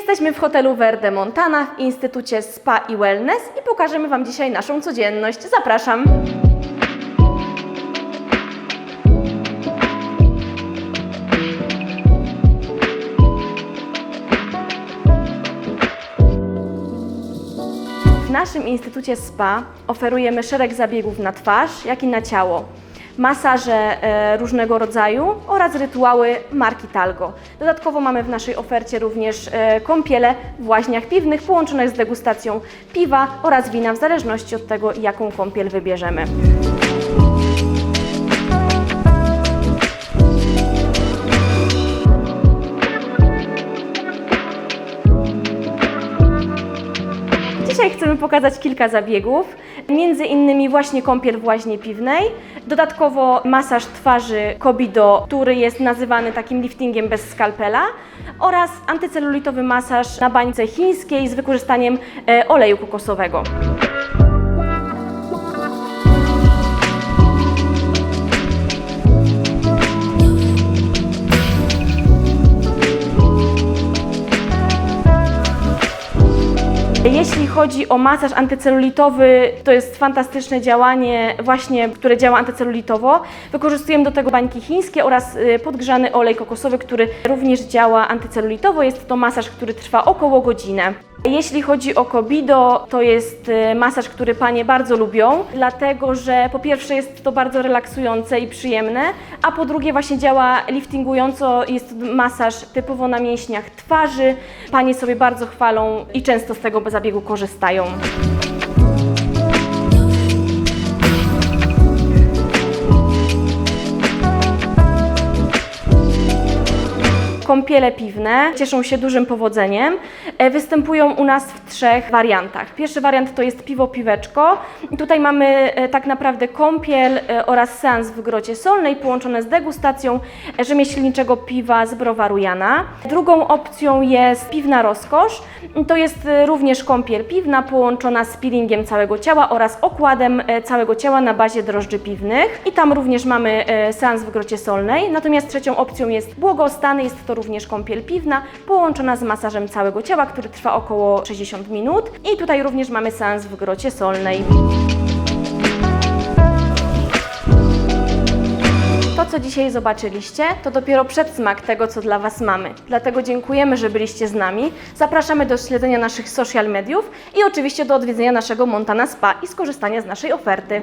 Jesteśmy w hotelu Verde Montana w Instytucie Spa i Wellness i pokażemy Wam dzisiaj naszą codzienność. Zapraszam! W naszym Instytucie Spa oferujemy szereg zabiegów na twarz, jak i na ciało. Masaże e, różnego rodzaju oraz rytuały marki Talgo. Dodatkowo mamy w naszej ofercie również e, kąpiele w łaźniach piwnych połączone z degustacją piwa oraz wina w zależności od tego, jaką kąpiel wybierzemy. Dzisiaj chcemy pokazać kilka zabiegów, między innymi właśnie kąpiel w łaźni piwnej, dodatkowo masaż twarzy Kobido, który jest nazywany takim liftingiem bez skalpela oraz antycelulitowy masaż na bańce chińskiej z wykorzystaniem e, oleju kokosowego. Jeśli chodzi o masaż antycelulitowy, to jest fantastyczne działanie, właśnie, które działa antycelulitowo. Wykorzystujemy do tego bańki chińskie oraz y, podgrzany olej kokosowy, który również działa antycelulitowo. Jest to masaż, który trwa około godzinę. Jeśli chodzi o Kobido, to jest y, masaż, który Panie bardzo lubią, dlatego że po pierwsze jest to bardzo relaksujące i przyjemne, a po drugie właśnie działa liftingująco, jest to masaż typowo na mięśniach twarzy. Panie sobie bardzo chwalą i często z tego zabiegu korzystają. Kąpiele piwne cieszą się dużym powodzeniem. E, Występują u nas w trzech wariantach. Pierwszy wariant to jest piwo-piweczko. Tutaj mamy e, tak naprawdę kąpiel e, oraz seans w grocie solnej połączone z degustacją rzemieślniczego piwa z browaru Jana. Drugą opcją jest piwna rozkosz. To jest również kąpiel piwna połączona z peelingiem całego ciała oraz okładem całego ciała na bazie drożdży piwnych. I tam również mamy seans w grocie solnej. Natomiast trzecią opcją jest błogostany, jest to również kąpiel piwna połączona z masażem całego ciała, który trwa około 60 minut. I tutaj również mamy seans w grocie solnej. To, co dzisiaj zobaczyliście, to dopiero przedsmak tego, co dla Was mamy. Dlatego dziękujemy, że byliście z nami. Zapraszamy do śledzenia naszych social mediów i oczywiście do odwiedzenia naszego Montana Spa i skorzystania z naszej oferty.